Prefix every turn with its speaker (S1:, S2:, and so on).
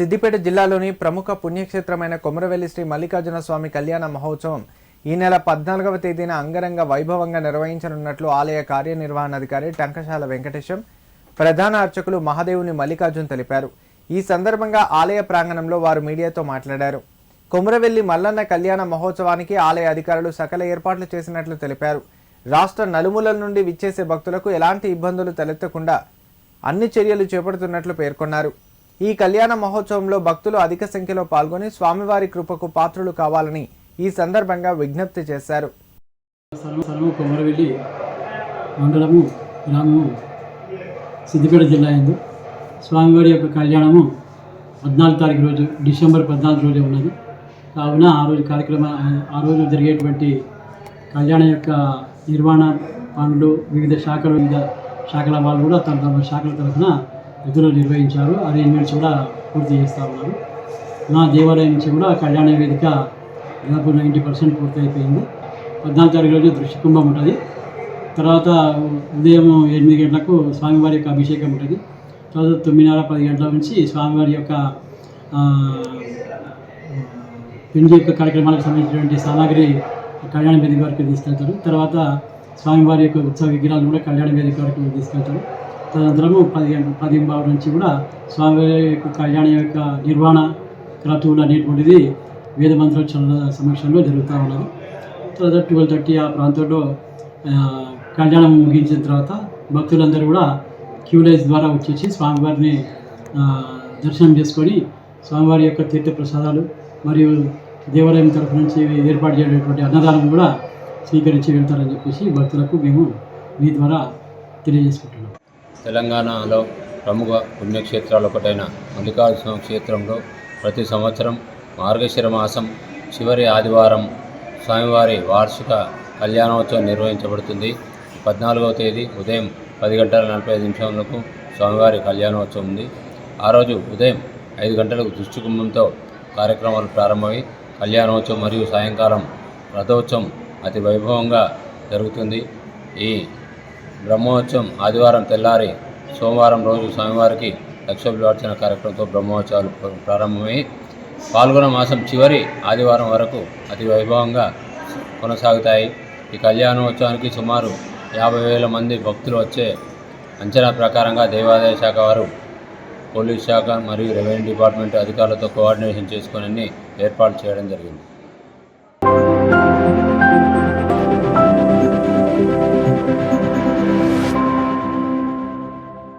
S1: సిద్దిపేట జిల్లాలోని ప్రముఖ పుణ్యక్షేత్రమైన కొమరవెల్లి శ్రీ మల్లికార్జున స్వామి కళ్యాణ మహోత్సవం ఈ నెల పద్నాలుగవ తేదీన అంగరంగ వైభవంగా నిర్వహించనున్నట్లు ఆలయ కార్యనిర్వహణాధికారి టంకశాల వెంకటేశం ప్రధాన అర్చకులు మహాదేవుని మల్లికార్జున్ తెలిపారు. ఈ సందర్భంగా ఆలయ ప్రాంగణంలో వారు మీడియాతో మాట్లాడారు. కొమరవెల్లి మల్లన్న కళ్యాణ మహోత్సవానికి ఆలయ అధికారులు సకల ఏర్పాట్లు చేసినట్లు తెలిపారు. రాష్ట్ర నలుమూలల నుండి విచ్చేసే భక్తులకు ఎలాంటి ఇబ్బందులు తలెత్తకుండా అన్ని చర్యలు చేపడుతున్నట్లు పేర్కొన్నారు. ఈ కళ్యాణ మహోత్సవంలో భక్తులు అధిక సంఖ్యలో పాల్గొని స్వామివారి కృపకు పాత్రులు కావాలని ఈ సందర్భంగా విజ్ఞప్తి చేశారు.
S2: మండలము గ్రామము సిద్దిపేట జిల్లా ఎందు స్వామివారి యొక్క కళ్యాణము పద్నాలుగు తారీఖు రోజు డిసెంబర్ పద్నాలుగు రోజు ఉన్నది. కావున ఆ రోజు కార్యక్రమ ఆ రోజు జరిగేటువంటి కళ్యాణం యొక్క నిర్వహణ పనులు వివిధ శాఖలు వివిధ శాఖల వాళ్ళు కూడా తమ తమ శాఖల తరఫున విధులు నిర్వహించారు. అరేంజ్మెంట్స్ కూడా పూర్తి చేస్తూ ఉన్నారు. నా దేవాలయం నుంచి కూడా కళ్యాణ వేదిక దాదాపు నైంటీ పర్సెంట్ పూర్తి అయిపోయింది పద్నాలుగు తారీఖు రోజు దృష్టి కుంభం ఉంటుంది. తర్వాత ఉదయం ఎనిమిది గంటలకు స్వామివారి యొక్క అభిషేకం ఉంటుంది. తర్వాత తొమ్మిదిన్నర పది గంటల నుంచి స్వామివారి యొక్క పెళ్ళి యొక్క కార్యక్రమాలకు సంబంధించినటువంటి సామాగ్రి కళ్యాణ వేదిక వరకు తీసుకెళ్తారు. తర్వాత స్వామివారి యొక్క ఉత్సవ విగ్రహాలు కూడా కళ్యాణ వేదిక వరకు తీసుకెళ్తారు. తదనంతరము పది పది బావు నుంచి కూడా స్వామివారి యొక్క కళ్యాణ యొక్క నిర్వహణ క్రతువులు అనేటువంటిది వేద మంత్రోచ్చరణ సమక్షంలో జరుగుతూ ఉన్నది. తర్వాత ట్వెల్వ్ థర్టీ ఆ ప్రాంతంలో కళ్యాణం ముగించిన తర్వాత భక్తులందరూ కూడా క్యూ లైన్స్ ద్వారా వచ్చేసి స్వామివారిని దర్శనం చేసుకొని స్వామివారి యొక్క తీర్థ ప్రసాదాలు మరియు దేవాలయం తరఫు నుంచి ఏర్పాటు చేయడానికి అన్నదానం కూడా స్వీకరించి వెళ్తారని చెప్పేసి భక్తులకు మేము మీ ద్వారా తెలియజేసుకుంటాం
S3: తెలంగాణలో ప్రముఖ పుణ్యక్షేత్రాలు ఒకటైన మల్లికార్జున క్షేత్రంలో ప్రతి సంవత్సరం మార్గశిర మాసం చివరి ఆదివారం స్వామివారి వార్షిక కళ్యాణోత్సవం నిర్వహించబడుతుంది. పద్నాలుగవ తేదీ ఉదయం పది గంటల నలభై ఐదు నిమిషాలకు స్వామివారి కళ్యాణోత్సవం ఉంది. ఆ రోజు ఉదయం ఐదు గంటలకు దుష్టికుంభంతో కార్యక్రమాలు ప్రారంభమై కళ్యాణోత్సవం మరియు సాయంకాలం రథోత్సవం అతి వైభవంగా జరుగుతుంది. ఈ బ్రహ్మోత్సవం ఆదివారం తెల్లారి సోమవారం రోజు స్వామివారికి లక్ష కార్యక్రమంతో బ్రహ్మోత్సవాలు ప్రారంభమై పాల్గొన మాసం చివరి ఆదివారం వరకు అతి వైభవంగా కొనసాగుతాయి. ఈ కళ్యాణోత్సవానికి సుమారు యాభై వేల మంది భక్తులు వచ్చే అంచనా ప్రకారంగా దేవాదాయ శాఖ వారు పోలీస్ శాఖ మరియు రెవెన్యూ డిపార్ట్మెంట్ అధికారులతో కోఆర్డినేషన్ చేసుకొని ఏర్పాటు చేయడం జరిగింది.